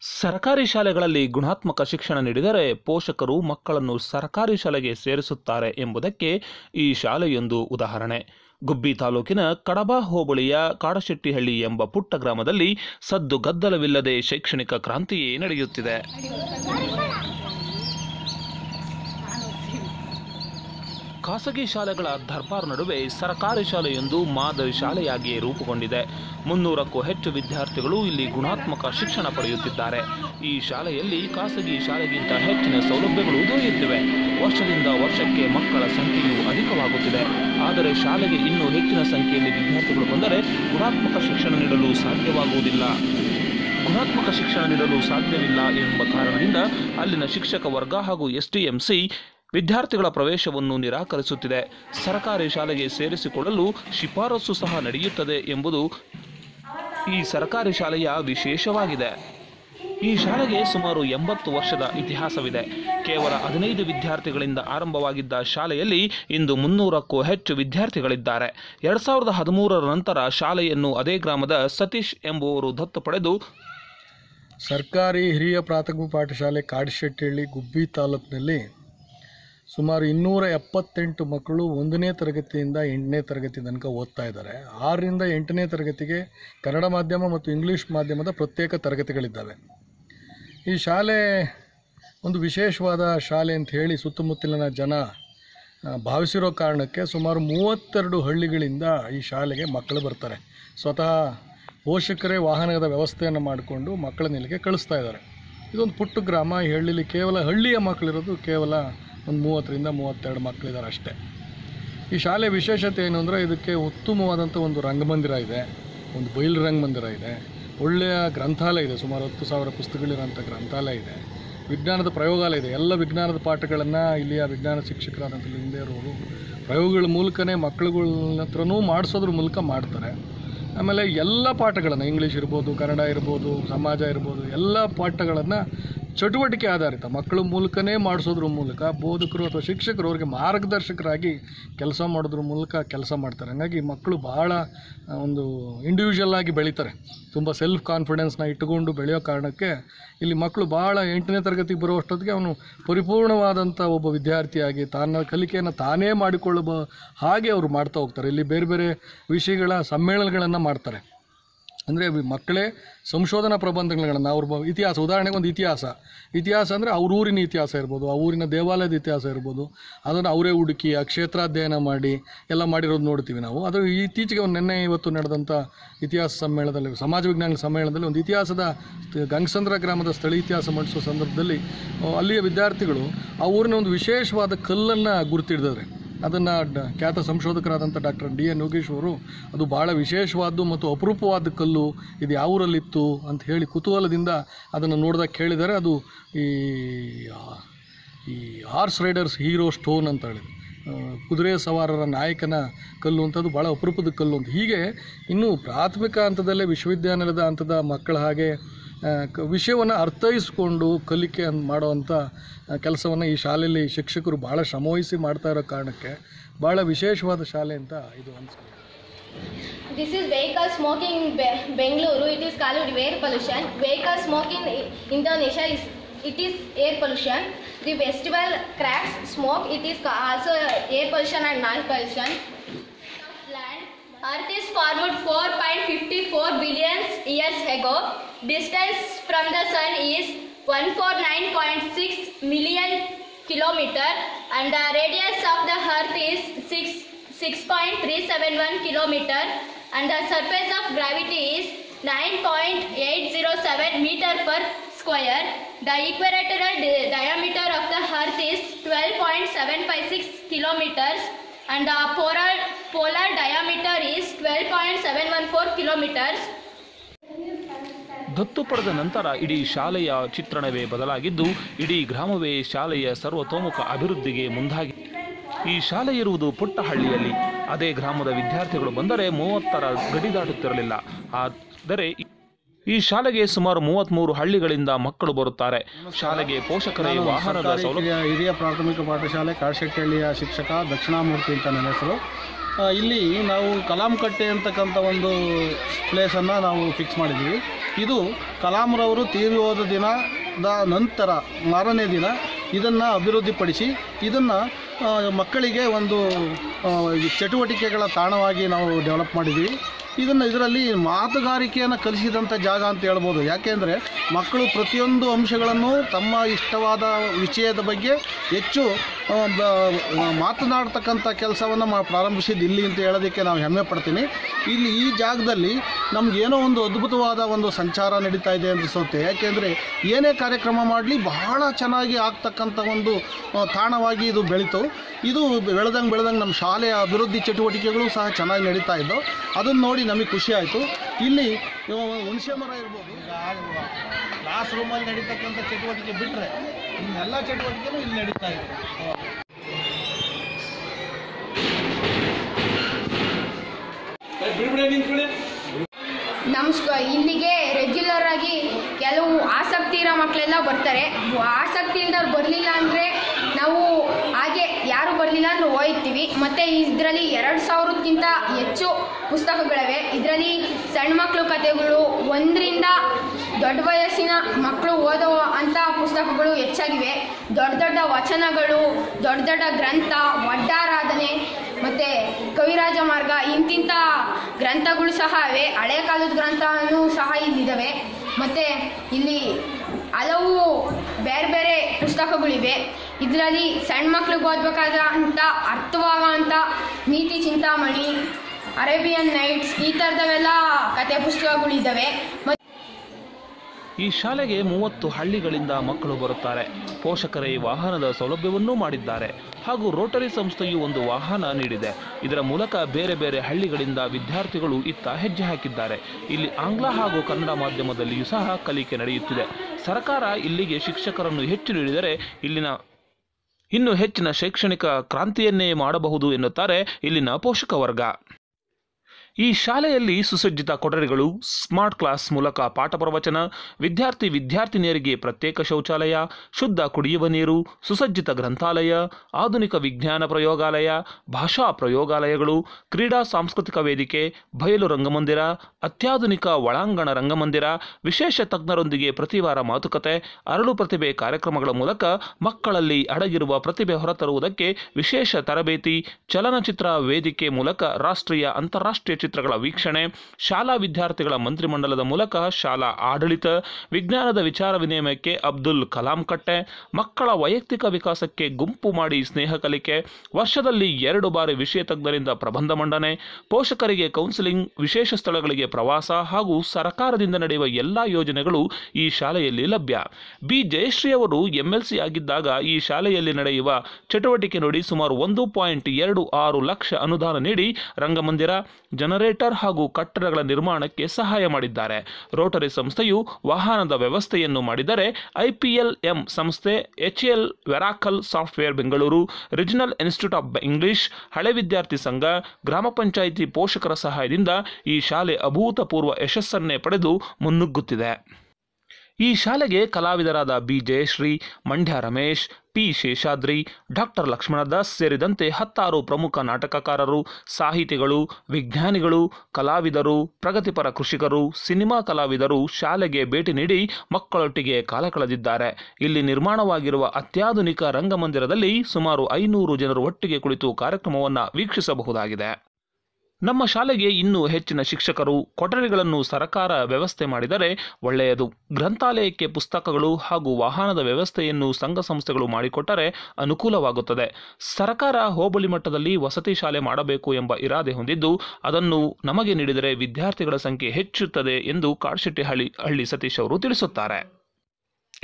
ಸರ್ಕಾರಿ ಶಾಲೆಗಳಲ್ಲಿ ಗುಣಾತ್ಮಕ ಶಿಕ್ಷಣ ನೀಡಿದರೆ ಪೋಷಕರು ಮಕ್ಕಳನ್ನು ಸರ್ಕಾರಿ ಶಾಲೆಗೆ ಸೇರಿಸುತ್ತಾರೆ ಎಂಬುದಕ್ಕೆ ಈ ಶಾಲೆಯೊಂದು ಉದಾಹರಣೆ. ಗುಬ್ಬಿ ತಾಲೂಕಿನ ಕಡಬ ಹೋಬಳಿಯ ಕಾಡಶೆಟ್ಟಿಹಳ್ಳಿ ಎಂಬ ಪುಟ್ಟ ಗ್ರಾಮದಲ್ಲಿ ಸದ್ದು ಗದ್ದಲವಿಲ್ಲದೆ ಶೈಕ್ಷಣಿಕ ಕ್ರಾಂತಿಯೇ ನಡೆಯುತ್ತಿದೆ. ಖಾಸಗಿ ಶಾಲೆಗಳ ದರ್ಬಾರ್ ನಡುವೆ ಸರ್ಕಾರಿ ಶಾಲೆಯೊಂದು ಮಾದರಿ ಶಾಲೆಯಾಗಿಯೇ ರೂಪುಗೊಂಡಿದೆ. ಮುನ್ನೂರಕ್ಕೂ ಹೆಚ್ಚು ವಿದ್ಯಾರ್ಥಿಗಳು ಇಲ್ಲಿ ಗುಣಾತ್ಮಕ ಶಿಕ್ಷಣ ಪಡೆಯುತ್ತಿದ್ದಾರೆ. ಈ ಶಾಲೆಯಲ್ಲಿ ಖಾಸಗಿ ಶಾಲೆಗಿಂತ ಹೆಚ್ಚಿನ ಸೌಲಭ್ಯಗಳು ದೊರೆಯುತ್ತಿವೆ. ವರ್ಷದಿಂದ ವರ್ಷಕ್ಕೆ ಮಕ್ಕಳ ಸಂಖ್ಯೆಯು ಅಧಿಕವಾಗುತ್ತಿದೆ. ಆದರೆ ಶಾಲೆಗೆ ಇನ್ನೂ ಹೆಚ್ಚಿನ ಸಂಖ್ಯೆಯಲ್ಲಿ ವಿದ್ಯಾರ್ಥಿಗಳು ಬಂದರೆ ಗುಣಾತ್ಮಕ ಶಿಕ್ಷಣ ನೀಡಲು ಸಾಧ್ಯವಾಗುವುದಿಲ್ಲ. ಗುಣಾತ್ಮಕ ಶಿಕ್ಷಣ ನೀಡಲು ಸಾಧ್ಯವಿಲ್ಲ ಎಂಬ ಕಾರಣದಿಂದ ಅಲ್ಲಿನ ಶಿಕ್ಷಕ ವರ್ಗ ಹಾಗೂ ಎಸ್ಟಿಎಂಸಿ ವಿದ್ಯಾರ್ಥಿಗಳ ಪ್ರವೇಶವನ್ನು ನಿರಾಕರಿಸುತ್ತಿದೆ. ಸರ್ಕಾರಿ ಶಾಲೆಗೆ ಸೇರಿಸಿಕೊಳ್ಳಲು ಶಿಫಾರಸು ಸಹ ನಡೆಯುತ್ತದೆ ಎಂಬುದು ಈ ಸರ್ಕಾರಿ ಶಾಲೆಯ ವಿಶೇಷವಾಗಿದೆ. ಈ ಶಾಲೆಗೆ ಸುಮಾರು ಎಂಬತ್ತು ವರ್ಷದ ಇತಿಹಾಸವಿದೆ. ಕೇವಲ ಹದಿನೈದು ವಿದ್ಯಾರ್ಥಿಗಳಿಂದ ಆರಂಭವಾಗಿದ್ದ ಶಾಲೆಯಲ್ಲಿ ಇಂದು ಮುನ್ನೂರಕ್ಕೂ ಹೆಚ್ಚು ವಿದ್ಯಾರ್ಥಿಗಳಿದ್ದಾರೆ. ಎರಡು ಸಾವಿರದ ಹದಿಮೂರರ ನಂತರ ಶಾಲೆಯನ್ನು ಅದೇ ಗ್ರಾಮದ ಸತೀಶ್ ಎಂಬುವರು ದತ್ತು ಪಡೆದು ಸರ್ಕಾರಿ ಹಿರಿಯ ಪ್ರಾಥಮಿಕ ಪಾಠಶಾಲೆ ಕಾಡಿಶೆಟ್ಟಿಹಳ್ಳಿ ಗುಬ್ಬಿ ತಾಲೂಕಿನಲ್ಲಿ ಸುಮಾರು ಇನ್ನೂರ ಎಪ್ಪತ್ತೆಂಟು ಮಕ್ಕಳು ಒಂದನೇ ತರಗತಿಯಿಂದ ಎಂಟನೇ ತರಗತಿ ತನಕ ಓದ್ತಾ ಇದ್ದಾರೆ. ಆರರಿಂದ ಎಂಟನೇ ತರಗತಿಗೆ ಕನ್ನಡ ಮಾಧ್ಯಮ ಮತ್ತು ಇಂಗ್ಲೀಷ್ ಮಾಧ್ಯಮದ ಪ್ರತ್ಯೇಕ ತರಗತಿಗಳಿದ್ದಾವೆ. ಈ ಶಾಲೆ ಒಂದು ವಿಶೇಷವಾದ ಶಾಲೆ ಅಂತ ಹೇಳಿ ಸುತ್ತಮುತ್ತಲಿನ ಜನ ಭಾವಿಸಿರೋ ಕಾರಣಕ್ಕೆ ಸುಮಾರು ಮೂವತ್ತೆರಡು ಹಳ್ಳಿಗಳಿಂದ ಈ ಶಾಲೆಗೆ ಮಕ್ಕಳು ಬರ್ತಾರೆ. ಸ್ವತಃ ಪೋಷಕರೇ ವಾಹನದ ವ್ಯವಸ್ಥೆಯನ್ನು ಮಾಡಿಕೊಂಡು ಮಕ್ಕಳನ್ನ ಇಲ್ಲಿಗೆ ಕಳಿಸ್ತಾ ಇದ್ದಾರೆ. ಇದೊಂದು ಪುಟ್ಟ ಗ್ರಾಮ. ಈ ಹಳ್ಳಿಲಿ ಕೇವಲ ಹಳ್ಳಿಯ ಮಕ್ಕಳಿರೋದು ಕೇವಲ ಒಂದು ಮೂವತ್ತರಿಂದ ಮೂವತ್ತೆರಡು ಮಕ್ಕಳಿದ್ದಾರೆ ಅಷ್ಟೇ. ಈ ಶಾಲೆ ವಿಶೇಷತೆ ಏನು ಅಂದರೆ ಇದಕ್ಕೆ ಉತ್ತಮವಾದಂಥ ಒಂದು ರಂಗಮಂದಿರ ಇದೆ, ಒಂದು ಬಯಲು ರಂಗಮಂದಿರ ಇದೆ, ಒಳ್ಳೆಯ ಗ್ರಂಥಾಲಯ ಇದೆ, ಸುಮಾರು ಹತ್ತು ಸಾವಿರ ಪುಸ್ತಕಗಳಿರೋಂಥ ಗ್ರಂಥಾಲಯ ಇದೆ, ವಿಜ್ಞಾನದ ಪ್ರಯೋಗಾಲಯ ಇದೆ, ಎಲ್ಲ ವಿಜ್ಞಾನದ ಪಾಠಗಳನ್ನು ಇಲ್ಲಿಯ ವಿಜ್ಞಾನ ಶಿಕ್ಷಕರಾದಂಥ ಹಿಂದೆ ಇರೋರು ಪ್ರಯೋಗಗಳ ಮೂಲಕನೇ ಮಕ್ಕಳುಗಳ ಹತ್ರನೂ ಮಾಡಿಸೋದ್ರ ಮೂಲಕ ಮಾಡ್ತಾರೆ. ಆಮೇಲೆ ಎಲ್ಲ ಪಾಠಗಳನ್ನು, ಇಂಗ್ಲೀಷ್ ಇರ್ಬೋದು, ಕನ್ನಡ ಇರ್ಬೋದು, ಸಮಾಜ ಇರ್ಬೋದು, ಎಲ್ಲ ಪಾಠಗಳನ್ನು ಚಟುವಟಿಕೆ ಆಧಾರಿತ ಮಕ್ಕಳ ಮೂಲಕನೇ ಮಾಡಿಸೋದ್ರ ಮೂಲಕ ಬೋಧಕರು ಅಥವಾ ಶಿಕ್ಷಕರು ಅವ್ರಿಗೆ ಮಾರ್ಗದರ್ಶಕರಾಗಿ ಕೆಲಸ ಮಾಡೋದ್ರ ಮೂಲಕ ಕೆಲಸ ಮಾಡ್ತಾರೆ. ಹಾಗಾಗಿ ಮಕ್ಕಳು ಬಹಳ ಒಂದು ಇಂಡಿವಿಜುವಲ್ ಆಗಿ ಬೆಳೀತಾರೆ. ತುಂಬ ಸೆಲ್ಫ್ ಕಾನ್ಫಿಡೆನ್ಸ್ನ ಇಟ್ಟುಕೊಂಡು ಬೆಳೆಯೋ ಕಾರಣಕ್ಕೆ ಇಲ್ಲಿ ಮಕ್ಕಳು ಭಾಳ ಎಂಟನೇ ತರಗತಿಗೆ ಬರುವಷ್ಟೊತ್ತಿಗೆ ಅವನು ಪರಿಪೂರ್ಣವಾದಂಥ ಒಬ್ಬ ವಿದ್ಯಾರ್ಥಿಯಾಗಿ ತನ್ನ ಕಲಿಕೆಯನ್ನು ತಾನೇ ಮಾಡಿಕೊಳ್ಳಬ ಹಾಗೆ ಅವರು ಮಾಡ್ತಾ ಹೋಗ್ತಾರೆ. ಇಲ್ಲಿ ಬೇರೆ ಬೇರೆ ವಿಷಯಗಳ ಸಮ್ಮೇಳನಗಳನ್ನು ಮಾಡ್ತಾರೆ. ಅಂದರೆ ಮಕ್ಕಳೇ ಸಂಶೋಧನಾ ಪ್ರಬಂಧಗಳನ್ನು ಅವ್ರ ಇತಿಹಾಸ, ಉದಾಹರಣೆಗೆ ಒಂದು ಇತಿಹಾಸ. ಇತಿಹಾಸ ಅಂದರೆ ಅವ್ರ ಊರಿನ ಇತಿಹಾಸ ಇರ್ಬೋದು, ಆ ಊರಿನ ದೇವಾಲಯದ ಇತಿಹಾಸ ಇರ್ಬೋದು, ಅದನ್ನು ಅವರೇ ಹುಡುಕಿ, ಆ ಕ್ಷೇತ್ರಾಧ್ಯಯನ ಮಾಡಿ, ಎಲ್ಲ ಮಾಡಿರೋದು ನೋಡ್ತೀವಿ ನಾವು. ಅದು ಇತ್ತೀಚೆಗೆ ಒಂದು ನಿನ್ನೆ ಇವತ್ತು ನಡೆದಂಥ ಇತಿಹಾಸ ಸಮ್ಮೇಳನದಲ್ಲಿ, ಸಮಾಜ ವಿಜ್ಞಾನ ಸಮ್ಮೇಳನದಲ್ಲಿ ಒಂದು ಇತಿಹಾಸದ ಗಂಗಸಂದ್ರ ಗ್ರಾಮದ ಸ್ಥಳೀಯ ಇತಿಹಾಸ ಮಂಡಿಸುವ ಸಂದರ್ಭದಲ್ಲಿ, ಅಲ್ಲಿಯ ವಿದ್ಯಾರ್ಥಿಗಳು ಆ ಊರಿನ ಒಂದು ವಿಶೇಷವಾದ ಕಲ್ಲನ್ನು ಗುರುತಿಡಿದ್ದಾರೆ ಅದನ್ನು ಡ ಖ್ಯಾತ ಸಂಶೋಧಕರಾದಂಥ ಡಾಕ್ಟರ್ ಡಿ ಎನ್ ನೋಗೇಶ್ ಅವರು, ಅದು ಭಾಳ ವಿಶೇಷವಾದ್ದು ಮತ್ತು ಅಪರೂಪವಾದ ಕಲ್ಲು ಇದು ಯಾವ ಊರಲ್ಲಿತ್ತು ಅಂತ ಹೇಳಿ ಕುತೂಹಲದಿಂದ ಅದನ್ನು ನೋಡಿದಾಗ ಕೇಳಿದರೆ ಅದು ಈ ಈ ಹಾರ್ಸ್ ರೈಡರ್ಸ್ ಹೀರೋ ಸ್ಟೋನ್ ಅಂತ ಹೇಳಿದ್ರು. ಕುದುರೆ ಸವಾರರ ನಾಯಕನ ಕಲ್ಲು ಅಂತದ್ದು ಭಾಳ ಅಪರೂಪದ ಕಲ್ಲು ಅಂತ. ಹೀಗೆ ಇನ್ನೂ ಪ್ರಾಥಮಿಕ ಹಂತದಲ್ಲೇ ವಿಶ್ವವಿದ್ಯಾನಿಲಯದ ಹಂತದ ಮಕ್ಕಳ ಹಾಗೆ ವಿಷಯವನ್ನು ಅರ್ಥೈಸ್ಕೊಂಡು ಕಲಿಕೆ ಅನ್- ಮಾಡುವಂಥ ಕೆಲಸವನ್ನು ಈ ಶಾಲೆಯಲ್ಲಿ ಶಿಕ್ಷಕರು ಭಾಳ ಶ್ರಮವಹಿಸಿ ಮಾಡ್ತಾ ಇರೋ ಕಾರಣಕ್ಕೆ ಭಾಳ ವಿಶೇಷವಾದ ಶಾಲೆ ಅಂತ ಇದು ಅನಿಸ್ಕೊಂಡು This is vehicle smoking in Bengaluru. It is called air pollution. Vehicle smoking in I- Indonesia is it is air pollution. The festival cracks smoke. It is also Earth is formed 4.54 billion years ago. Distance from the sun is 149.6 million kilometer and the radius of the earth is 6 6.371 kilometer and the surface of gravity is 9.807 meter per square. The equatorial di- diameter of the earth is 12.756 kilometers and the polar, polar diameter is 12.714 kilometers. ದತ್ತು ಪಡೆದ ನಂತರ ಇಡೀ ಶಾಲೆಯ ಚಿತ್ರಣವೇ ಬದಲಾಗಿದ್ದು ಇಡೀ ಗ್ರಾಮವೇ ಶಾಲೆಯ ಸರ್ವತೋಮುಖ ಅಭಿವೃದ್ಧಿಗೆ ಮುಂದಾಗಿ. ಈ ಶಾಲೆ ಇರುವುದು ಪುಟ್ಟ ಹಳ್ಳಿಯಲ್ಲಿ ಅದೇ ಗ್ರಾಮದ ವಿದ್ಯಾರ್ಥಿಗಳು ಬಂದರೆ ಮೂವತ್ತರ ಗಡಿ ದಾಟುತ್ತಿರಲಿಲ್ಲ. ಆದರೆ ಈ ಶಾಲೆಗೆ ಸುಮಾರು ಮೂವತ್ತ್ಮೂರು ಹಳ್ಳಿಗಳಿಂದ ಮಕ್ಕಳು ಬರುತ್ತಾರೆ. ಶಾಲೆಗೆ ಪೋಷಕರೇ ವಾಹನದ ಸೌಲಭ್ಯ ಹಿರಿಯ ಪ್ರಾಥಮಿಕ ಪಾಠಶಾಲೆ ಕಾಡಶೆಟ್ಟಹಳ್ಳಿಯ ಶಿಕ್ಷಕ ದಕ್ಷಿಣಾಮೂರ್ತಿ ಅಂತ ನನ್ನ ಹೆಸರು ಇಲ್ಲಿ ನಾವು ಕಲಾಂಕಟ್ಟೆ ಅಂತಕ್ಕಂಥ ಒಂದು ಪ್ಲೇಸನ್ನು ನಾವು ಫಿಕ್ಸ್ ಮಾಡಿದ್ದೀವಿ. ಇದು ಕಲಾಂರವರು ತೀರಿ ಹೋದ ದಿನದ ನಂತರ ಮಾರನೇ ದಿನ ಇದನ್ನು ಅಭಿವೃದ್ಧಿಪಡಿಸಿ ಇದನ್ನು ಮಕ್ಕಳಿಗೆ ಒಂದು ಚಟುವಟಿಕೆಗಳ ತಾಣವಾಗಿ ನಾವು ಡೆವಲಪ್ ಮಾಡಿದ್ದೀವಿ. ಇದನ್ನು ಇದರಲ್ಲಿ ಮಾತುಗಾರಿಕೆಯನ್ನು ಕಲಿಸಿದಂಥ ಜಾಗ ಅಂತ ಹೇಳ್ಬೋದು. ಯಾಕೆಂದರೆ ಮಕ್ಕಳು ಪ್ರತಿಯೊಂದು ಅಂಶಗಳನ್ನು ತಮ್ಮ ಇಷ್ಟವಾದ ವಿಷಯದ ಬಗ್ಗೆ ಹೆಚ್ಚು ಮಾತನಾಡ್ತಕ್ಕಂಥ ಕೆಲಸವನ್ನು ಮಾ, ಪ್ರಾರಂಭಿಸಿದ್ದು ಇಲ್ಲಿ ಅಂತ ಹೇಳೋದಕ್ಕೆ ನಾವು ಹೆಮ್ಮೆ ಪಡ್ತೀನಿ. ಇಲ್ಲಿ ಈ ಜಾಗದಲ್ಲಿ ನಮಗೇನೋ ಒಂದು ಅದ್ಭುತವಾದ ಒಂದು ಸಂಚಾರ ನಡೀತಾ ಇದೆ ಅನಿಸುತ್ತೆ ಯಾಕೆಂದರೆ ಏನೇ ಕಾರ್ಯಕ್ರಮ ಮಾಡಲಿ ಬಹಳ ಚೆನ್ನಾಗಿ ಆಗ್ತಕ್ಕಂಥ ಒಂದು ತಾಣವಾಗಿ ಇದು ಬೆಳೀತು. ಇದು ಬೆಳೆದಂಗೆ ಬೆಳೆದಂಗೆ ನಮ್ಮ ಶಾಲೆಯ ಅಭಿವೃದ್ಧಿ ಚಟುವಟಿಕೆಗಳು ಸಹ ಚೆನ್ನಾಗಿ ನಡೀತಾ ಇದ್ದವು. ಅದನ್ನು ನೋಡಿ ನಮಗೆ ಖುಷಿ ಆಯಿತು. ಇಲ್ಲಿ ಹುಣಸೆ ಮರ ಇರ್ಬೋದು. ಕ್ಲಾಸ್ ರೂಮಲ್ಲಿ ನಡೀತಕ್ಕಂಥ ಚಟುವಟಿಕೆ ಬಿಟ್ಟರೆ ಇನ್ನೆಲ್ಲ ಚಟುವಟಿಕೆನೂ ಇಲ್ಲಿ ನಡೀತಾ ಇದೆ. ನಮಸ್ಕಾರ ಸ್ಕೂ ಇಲ್ಲಿಗೆ ರೆಗ್ಯುಲರ್ ಆಗಿ ಕೆಲವು ಆಸಕ್ತಿ ಇರೋ ಮಕ್ಕಳೆಲ್ಲ ಬರ್ತಾರೆ. ಆಸಕ್ತಿಯಿಂದ ಬರಲಿಲ್ಲ ಅಂದರೆ ಅಂದ್ರೆ ಮತ್ತು ಇದರಲ್ಲಿ ಎರಡು ಸಾವಿರಕ್ಕಿಂತ ಹೆಚ್ಚು ಪುಸ್ತಕಗಳಿವೆ. ಇದರಲ್ಲಿ ಸಣ್ಣ ಮಕ್ಕಳು ಕಥೆಗಳು, ಒಂದರಿಂದ ದೊಡ್ಡ ವಯಸ್ಸಿನ ಮಕ್ಕಳು ಓದೋ ಅಂಥ ಪುಸ್ತಕಗಳು ಹೆಚ್ಚಾಗಿವೆ. ದೊಡ್ಡ ದೊಡ್ಡ ವಚನಗಳು, ದೊಡ್ಡ ದೊಡ್ಡ ಗ್ರಂಥ ಒಡ್ಡಾರಾಧನೆ ಮತ್ತು ಕವಿರಾಜ ಮಾರ್ಗ ಇಂತಿಂಥ ಗ್ರಂಥಗಳು ಸಹ ಇವೆ. ಹಳೆ ಕಾಲದ ಗ್ರಂಥನೂ ಸಹ ಇಲ್ಲಿದ್ದಾವೆ. ಮತ್ತು ಇಲ್ಲಿ ಹಲವು ಬೇರೆ ಬೇರೆ ಪುಸ್ತಕಗಳಿವೆ. ಇದರಲ್ಲಿ ಸಣ್ಣ ಮಕ್ಳಿಗೆ ಓದಬೇಕಾದ ಅಂತ ಅರ್ಥವಾಗುವಂಥ ನೀತಿ ಚಿಂತಾಮಣಿ, ಅರೇಬಿಯನ್ ನೈಟ್ಸ್ ಈ ಥರದವೆಲ್ಲ ಕತೆ ಪುಸ್ತಕಗಳಿದ್ದಾವೆ. ಈ ಶಾಲೆಗೆ ಮೂವತ್ತು ಹಳ್ಳಿಗಳಿಂದ ಮಕ್ಕಳು ಬರುತ್ತಾರೆ. ಪೋಷಕರೇ ವಾಹನದ ಸೌಲಭ್ಯವನ್ನೂ ಮಾಡಿದ್ದಾರೆ. ಹಾಗೂ ರೋಟರಿ ಸಂಸ್ಥೆಯು ಒಂದು ವಾಹನ ನೀಡಿದೆ. ಇದರ ಮೂಲಕ ಬೇರೆ ಬೇರೆ ಹಳ್ಳಿಗಳಿಂದ ವಿದ್ಯಾರ್ಥಿಗಳು ಇತ್ತ ಹೆಜ್ಜೆ ಹಾಕಿದ್ದಾರೆ. ಇಲ್ಲಿ ಆಂಗ್ಲ ಹಾಗೂ ಕನ್ನಡ ಮಾಧ್ಯಮದಲ್ಲಿಯೂ ಸಹ ಕಲಿಕೆ ನಡೆಯುತ್ತಿದೆ. ಸರ್ಕಾರ ಇಲ್ಲಿಗೆ ಶಿಕ್ಷಕರನ್ನು ಹೆಚ್ಚು ನೀಡಿದರೆ ಇಲ್ಲಿನ ಇನ್ನು ಹೆಚ್ಚಿನ ಶೈಕ್ಷಣಿಕ ಕ್ರಾಂತಿಯನ್ನೇ ಮಾಡಬಹುದು ಎನ್ನುತ್ತಾರೆ ಇಲ್ಲಿನ ಪೋಷಕ ವರ್ಗ ಈ ಶಾಲೆಯಲ್ಲಿ ಸುಸಜ್ಜಿತ ಕೊಠಡಿಗಳು, ಸ್ಮಾರ್ಟ್ ಕ್ಲಾಸ್ ಮೂಲಕ ಪಾಠ ಪ್ರವಚನ, ವಿದ್ಯಾರ್ಥಿ ವಿದ್ಯಾರ್ಥಿನಿಯರಿಗೆ ಪ್ರತ್ಯೇಕ ಶೌಚಾಲಯ, ಶುದ್ಧ ಕುಡಿಯುವ ನೀರು, ಸುಸಜ್ಜಿತ ಗ್ರಂಥಾಲಯ, ಆಧುನಿಕ ವಿಜ್ಞಾನ ಪ್ರಯೋಗಾಲಯ, ಭಾಷಾ ಪ್ರಯೋಗಾಲಯಗಳು, ಕ್ರೀಡಾ ಸಾಂಸ್ಕೃತಿಕ ವೇದಿಕೆ, ಬಯಲು ರಂಗಮಂದಿರ, ಅತ್ಯಾಧುನಿಕ ಒಳಾಂಗಣ ರಂಗಮಂದಿರ, ವಿಶೇಷ ತಜ್ಞರೊಂದಿಗೆ ಪ್ರತಿವಾರ ಮಾತುಕತೆ, ಅರಳು ಪ್ರತಿಭೆ ಕಾರ್ಯಕ್ರಮಗಳ ಮೂಲಕ ಮಕ್ಕಳಲ್ಲಿ ಅಡಗಿರುವ ಪ್ರತಿಭೆ ಹೊರತರುವುದಕ್ಕೆ ವಿಶೇಷ ತರಬೇತಿ, ಚಲನಚಿತ್ರ ವೇದಿಕೆ ಮೂಲಕ ರಾಷ್ಟ್ರೀಯ ಅಂತಾರಾಷ್ಟ್ರೀಯ ಚಿತ್ರಗಳ ವೀಕ್ಷಣೆ, ಶಾಲಾ ವಿದ್ಯಾರ್ಥಿಗಳ ಮಂತ್ರಿಮಂಡಲದ ಮೂಲಕ ಶಾಲಾ ಆಡಳಿತ, ವಿಜ್ಞಾನದ ವಿಚಾರ ವಿನಿಮಯಕ್ಕೆ ಅಬ್ದುಲ್ ಕಲಾಂ ಕಟ್ಟೆ, ಮಕ್ಕಳ ವೈಯಕ್ತಿಕ ವಿಕಾಸಕ್ಕೆ ಗುಂಪು ಮಾಡಿ ಸ್ನೇಹ ಕಲಿಕೆ, ವರ್ಷದಲ್ಲಿ ಎರಡು ಬಾರಿ ವಿಷಯ ತಜ್ಞರಿಂದ ಪ್ರಬಂಧ ಮಂಡನೆ, ಪೋಷಕರಿಗೆ ಕೌನ್ಸಿಲಿಂಗ್, ವಿಶೇಷ ಸ್ಥಳಗಳಿಗೆ ಪ್ರವಾಸ ಹಾಗೂ ಸರ್ಕಾರದಿಂದ ನಡೆಯುವ ಎಲ್ಲ ಯೋಜನೆಗಳು ಈ ಶಾಲೆಯಲ್ಲಿ ಲಭ್ಯ. ಬಿ. ಜಯಶ್ರೀ ಅವರು ಎಂಎಲ್ಸಿ ಆಗಿದ್ದಾಗ ಈ ಶಾಲೆಯಲ್ಲಿ ನಡೆಯುವ ಚಟುವಟಿಕೆ ನೋಡಿ ಸುಮಾರು ಒಂದು ಪಾಯಿಂಟ್ ಎರಡು ಆರು ಲಕ್ಷ ಅನುದಾನ ನೀಡಿ ರಂಗಮಂದಿರ ಜನರೇಟರ್ ಹಾಗೂ ಕಟ್ಟಡಗಳ ನಿರ್ಮಾಣಕ್ಕೆ ಸಹಾಯ ಮಾಡಿದ್ದಾರೆ. ರೋಟರಿ ಸಂಸ್ಥೆಯು ವಾಹನದ ವ್ಯವಸ್ಥೆಯನ್ನು ಮಾಡಿದರೆ ಐಪಿಎಲ್ ಎಂ ಸಂಸ್ಥೆ HL ವೆರಾಕಲ್ software Bengaluru, regional institute of English, ಹಳೆ ವಿದ್ಯಾರ್ಥಿ ಸಂಘ, ಗ್ರಾಮ ಪಂಚಾಯಿತಿ ಪೋಷಕರ ಸಹಾಯದಿಂದ ಈ ಶಾಲೆ ಅಭೂತಪೂರ್ವ ಯಶಸ್ಸನ್ನೇ ಪಡೆದು ಮುನ್ನುಗ್ಗುತ್ತಿದೆ. ಈ ಶಾಲೆಗೆ ಕಲಾವಿದರಾದ B Jayashree Mandya Ramesh, P Seshadri, doctor Lakshmandas ಸೇರಿದಂತೆ ಹತ್ತಾರು ಪ್ರಮುಖ ನಾಟಕಕಾರರು, ಸಾಹಿತಿಗಳು, ವಿಜ್ಞಾನಿಗಳು, ಕಲಾವಿದರು, ಪ್ರಗತಿಪರ ಕೃಷಿಕರು, ಸಿನಿಮಾ ಕಲಾವಿದರು ಶಾಲೆಗೆ ಭೇಟಿ ನೀಡಿ ಮಕ್ಕಳೊಟ್ಟಿಗೆ ಕಾಲ ಕಳೆದಿದ್ದಾರೆ. ಇಲ್ಲಿ ನಿರ್ಮಾಣವಾಗಿರುವ ಅತ್ಯಾಧುನಿಕ ರಂಗಮಂದಿರದಲ್ಲಿ ಸುಮಾರು ಐನೂರು ಜನರು ಒಟ್ಟಿಗೆ ಕುಳಿತು ಕಾರ್ಯಕ್ರಮವನ್ನು ವೀಕ್ಷಿಸಬಹುದಾಗಿದೆ. ನಮ್ಮ ಶಾಲೆಗೆ ಇನ್ನೂ ಹೆಚ್ಚಿನ ಶಿಕ್ಷಕರು ಕೊಠಡಿಗಳನ್ನು ಸರಕಾರ ವ್ಯವಸ್ಥೆ ಮಾಡಿದರೆ ಒಳ್ಳೆಯದು. ಗ್ರಂಥಾಲಯಕ್ಕೆ ಪುಸ್ತಕಗಳು ಹಾಗೂ ವಾಹನದ ವ್ಯವಸ್ಥೆಯನ್ನು ಸಂಘ ಸಂಸ್ಥೆಗಳು ಮಾಡಿಕೊಟ್ಟರೆ ಅನುಕೂಲವಾಗುತ್ತದೆ. ಸರ್ಕಾರ ಹೋಬಳಿ ಮಟ್ಟದಲ್ಲಿ ವಸತಿ ಶಾಲೆ ಮಾಡಬೇಕು ಎಂಬ ಇರಾದೆ ಹೊಂದಿದ್ದು, ಅದನ್ನು ನಮಗೆ ನೀಡಿದರೆ ವಿದ್ಯಾರ್ಥಿಗಳ ಸಂಖ್ಯೆ ಹೆಚ್ಚುತ್ತದೆ ಎಂದು ಕಾಡ್ಶೆಟ್ಟಿಹಳ್ಳಿ ಹಳ್ಳಿ ಸತೀಶ್ ಅವರು ತಿಳಿಸುತ್ತಾರೆ.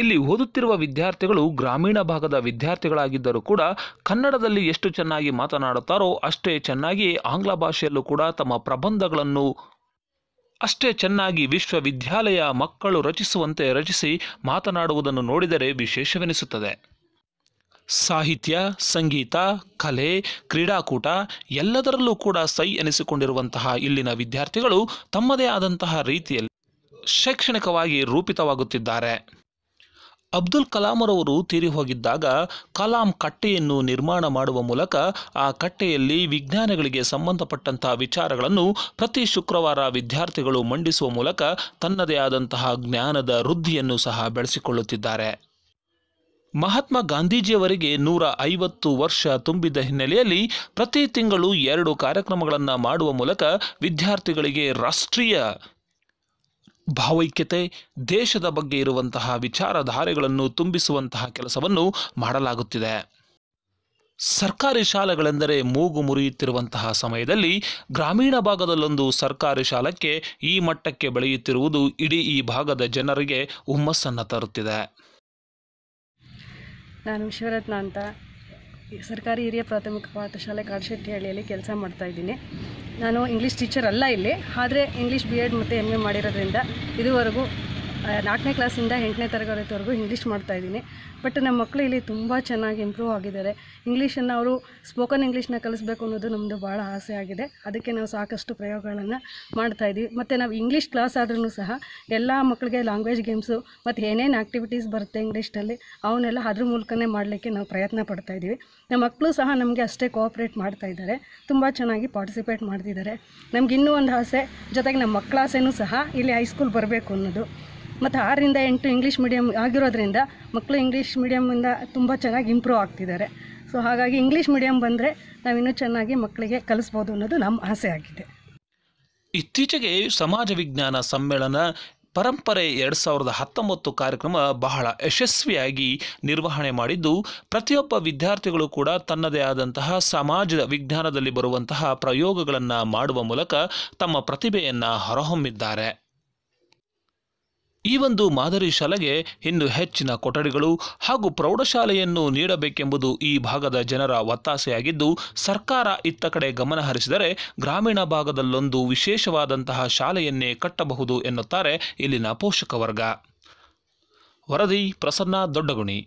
ಇಲ್ಲಿ ಓದುತ್ತಿರುವ ವಿದ್ಯಾರ್ಥಿಗಳು ಗ್ರಾಮೀಣ ಭಾಗದ ವಿದ್ಯಾರ್ಥಿಗಳಾಗಿದ್ದರೂ ಕೂಡ ಕನ್ನಡದಲ್ಲಿ ಎಷ್ಟು ಚೆನ್ನಾಗಿ ಮಾತನಾಡುತ್ತಾರೋ ಅಷ್ಟೇ ಚೆನ್ನಾಗಿ ಆಂಗ್ಲ ಭಾಷೆಯಲ್ಲೂ ಕೂಡ ತಮ್ಮ ಪ್ರಬಂಧಗಳನ್ನು ಅಷ್ಟೇ ಚೆನ್ನಾಗಿ ವಿಶ್ವವಿದ್ಯಾಲಯ ಮಕ್ಕಳು ರಚಿಸುವಂತೆ ರಚಿಸಿ ಮಾತನಾಡುವುದನ್ನು ನೋಡಿದರೆ ವಿಶೇಷವೆನಿಸುತ್ತದೆ. ಸಾಹಿತ್ಯ, ಸಂಗೀತ, ಕಲೆ, ಕ್ರೀಡಾಕೂಟ ಎಲ್ಲದರಲ್ಲೂ ಕೂಡ ಸೈ ಎನಿಸಿಕೊಂಡಿರುವಂತಹ ಇಲ್ಲಿನ ವಿದ್ಯಾರ್ಥಿಗಳು ತಮ್ಮದೇ ಆದಂತಹ ರೀತಿಯಲ್ಲಿ ಶೈಕ್ಷಣಿಕವಾಗಿ ರೂಪಿತವಾಗುತ್ತಿದ್ದಾರೆ. ಅಬ್ದುಲ್ ಕಲಾಂರವರು ತೀರಿ ಹೋಗಿದ್ದಾಗ ಕಲಾಂ ಕಟ್ಟೆಯನ್ನು ನಿರ್ಮಾಣ ಮಾಡುವ ಮೂಲಕ ಆ ಕಟ್ಟೆಯಲ್ಲಿ ವಿಜ್ಞಾನಗಳಿಗೆ ಸಂಬಂಧಪಟ್ಟಂತಹ ವಿಚಾರಗಳನ್ನು ಪ್ರತಿ ಶುಕ್ರವಾರ ವಿದ್ಯಾರ್ಥಿಗಳು ಮಂಡಿಸುವ ಮೂಲಕ ತನ್ನದೇ ಆದಂತಹ ಜ್ಞಾನದ ವೃದ್ಧಿಯನ್ನು ಸಹ ಬೆಳೆಸಿಕೊಳ್ಳುತ್ತಿದ್ದಾರೆ. ಮಹಾತ್ಮ ಗಾಂಧೀಜಿಯವರಿಗೆ ನೂರ ಐವತ್ತು ವರ್ಷ ತುಂಬಿದ ಹಿನ್ನೆಲೆಯಲ್ಲಿ ಪ್ರತಿ ತಿಂಗಳು ಎರಡು ಕಾರ್ಯಕ್ರಮಗಳನ್ನು ಮಾಡುವ ಮೂಲಕ ವಿದ್ಯಾರ್ಥಿಗಳಿಗೆ ರಾಷ್ಟ್ರೀಯ ಭಾವೈಕ್ಯತೆ, ದೇಶದ ಬಗ್ಗೆ ಇರುವಂತಹ ವಿಚಾರಧಾರೆಗಳನ್ನು ತುಂಬಿಸುವಂತಹ ಕೆಲಸವನ್ನು ಮಾಡಲಾಗುತ್ತಿದೆ. ಸರ್ಕಾರಿ ಶಾಲೆಗಳೆಂದರೆ ಮೂಗು ಮುರಿಯುತ್ತಿರುವಂತಹ ಸಮಯದಲ್ಲಿ ಗ್ರಾಮೀಣ ಭಾಗದಲ್ಲೊಂದು ಸರ್ಕಾರಿ ಶಾಲಕ್ಕೆ ಈ ಮಟ್ಟಕ್ಕೆ ಬೆಳೆಯುತ್ತಿರುವುದು ಇಡೀ ಈ ಭಾಗದ ಜನರಿಗೆ ಹುಮ್ಮಸ್ಸನ್ನು ತರುತ್ತಿದೆ. ನಾನು ವಿಶ್ವರತ್ನ ಅಂತ. ಸರ್ಕಾರಿ ಹಿರಿಯ ಪ್ರಾಥಮಿಕ ಪಾಠಶಾಲೆ ಕಾಡಶೆಟ್ಟಿಹಳ್ಳಿಯಲ್ಲಿ ಕೆಲಸ ಮಾಡ್ತಾ ಇದ್ದೀನಿ. ನಾನು ಇಂಗ್ಲೀಷ್ ಟೀಚರ್ ಅಲ್ಲ ಇಲ್ಲಿ, ಆದರೆ ಇಂಗ್ಲೀಷ್ ಬಿ ಎಡ್ ಮತ್ತು ಎಂ ಎ ಮಾಡಿರೋದ್ರಿಂದ ಇದುವರೆಗೂ ನಾಲ್ಕನೇ ಕ್ಲಾಸಿಂದ ಎಂಟನೇ ತರಗತಿವರೆಗೂ ಇಂಗ್ಲೀಷ್ ಮಾಡ್ತಾ ಇದ್ದೀನಿ. ಬಟ್ ನಮ್ಮ ಮಕ್ಕಳು ಇಲ್ಲಿ ತುಂಬ ಚೆನ್ನಾಗಿ ಇಂಪ್ರೂವ್ ಆಗಿದ್ದಾರೆ. ಇಂಗ್ಲೀಷನ್ನು ಅವರು ಸ್ಪೋಕನ್ ಇಂಗ್ಲೀಷ್ನ ಕಲಿಸ್ಬೇಕು ಅನ್ನೋದು ನಮ್ಮದು ಭಾಳ ಆಸೆ ಆಗಿದೆ. ಅದಕ್ಕೆ ನಾವು ಸಾಕಷ್ಟು ಪ್ರಯೋಗಗಳನ್ನು ಮಾಡ್ತಾ ಇದ್ದೀವಿ ಮತ್ತು ನಾವು ಇಂಗ್ಲೀಷ್ ಕ್ಲಾಸ್ ಆದ್ರೂ ಸಹ ಎಲ್ಲ ಮಕ್ಕಳಿಗೆ ಲ್ಯಾಂಗ್ವೇಜ್ ಗೇಮ್ಸು ಮತ್ತು ಏನೇನು ಆ್ಯಕ್ಟಿವಿಟೀಸ್ ಬರುತ್ತೆ ಇಂಗ್ಲೀಷ್ನಲ್ಲಿ ಅವನ್ನೆಲ್ಲ ಅದ್ರ ಮೂಲಕನೇ ಮಾಡಲಿಕ್ಕೆ ನಾವು ಪ್ರಯತ್ನ ಪಡ್ತಾ ಇದ್ದೀವಿ ನಮ್ಮ ಮಕ್ಕಳು ಸಹ ನಮಗೆ ಅಷ್ಟೇ ಕೋಆಪ್ರೇಟ್ ಮಾಡ್ತಾ ಇದ್ದಾರೆ. ತುಂಬ ಚೆನ್ನಾಗಿ ಪಾರ್ಟಿಸಿಪೇಟ್ ಮಾಡ್ತಿದ್ದಾರೆ. ನಮ್ಗೆ ಇನ್ನೂ ಒಂದು ಆಸೆ, ಜೊತೆಗೆ ನಮ್ಮ ಮಕ್ಕಳ ಆಸೆನೂ ಸಹ ಇಲ್ಲಿ ಹೈಸ್ಕೂಲ್ ಬರಬೇಕು ಅನ್ನೋದು. ಮತ್ತು ಆರರಿಂದ ಎಂಟು ಇಂಗ್ಲೀಷ್ ಮೀಡಿಯಮ್ ಆಗಿರೋದ್ರಿಂದ ಮಕ್ಕಳು ಇಂಗ್ಲೀಷ್ ಮೀಡಿಯಮಿಂದ ತುಂಬ ಚೆನ್ನಾಗಿ ಇಂಪ್ರೂವ್ ಆಗ್ತಿದ್ದಾರೆ. ಸೊ ಹಾಗಾಗಿ ಇಂಗ್ಲೀಷ್ ಮೀಡಿಯಮ್ ಬಂದರೆ ನಾವಿನ್ನೂ ಚೆನ್ನಾಗಿ ಮಕ್ಕಳಿಗೆ ಕಲಿಸ್ಬೋದು ಅನ್ನೋದು ನಮ್ಮ ಆಸೆ ಆಗಿದೆ. ಇತ್ತೀಚೆಗೆ ಸಮಾಜ ವಿಜ್ಞಾನ ಸಮ್ಮೇಳನ ಪರಂಪರೆ ಎರಡು ಸಾವಿರದ ಹತ್ತೊಂಬತ್ತು ಕಾರ್ಯಕ್ರಮ ಬಹಳ ಯಶಸ್ವಿಯಾಗಿ ನಿರ್ವಹಣೆ ಮಾಡಿದ್ದು, ಪ್ರತಿಯೊಬ್ಬ ವಿದ್ಯಾರ್ಥಿಗಳು ಕೂಡ ತನ್ನದೇ ಆದಂತಹ ಸಮಾಜ ವಿಜ್ಞಾನದಲ್ಲಿ ಬರುವಂತಹ ಪ್ರಯೋಗಗಳನ್ನು ಮಾಡುವ ಮೂಲಕ ತಮ್ಮ ಪ್ರತಿಭೆಯನ್ನು ಹೊರಹೊಮ್ಮಿದ್ದಾರೆ. ಈ ಒಂದು ಮಾದರಿ ಶಾಲೆಗೆ ಇನ್ನು ಹೆಚ್ಚಿನ ಕೊಠಡಿಗಳು ಹಾಗೂ ಪ್ರೌಢಶಾಲೆಯನ್ನು ನೀಡಬೇಕೆಂಬುದು ಈ ಭಾಗದ ಜನರ ಒತ್ತಾಸೆಯಾಗಿದ್ದು, ಸರ್ಕಾರ ಇತ್ತ ಕಡೆ ಗಮನ ಹರಿಸಿದರೆ ಗ್ರಾಮೀಣ ಭಾಗದಲ್ಲೊಂದು ವಿಶೇಷವಾದಂತಹ ಶಾಲೆಯನ್ನೇ ಕಟ್ಟಬಹುದು ಎನ್ನುತ್ತಾರೆ ಇಲ್ಲಿನ ಪೋಷಕ ವರ್ಗ ವರದಿ ಪ್ರಸನ್ನ ದೊಡ್ಡಗುಣಿ.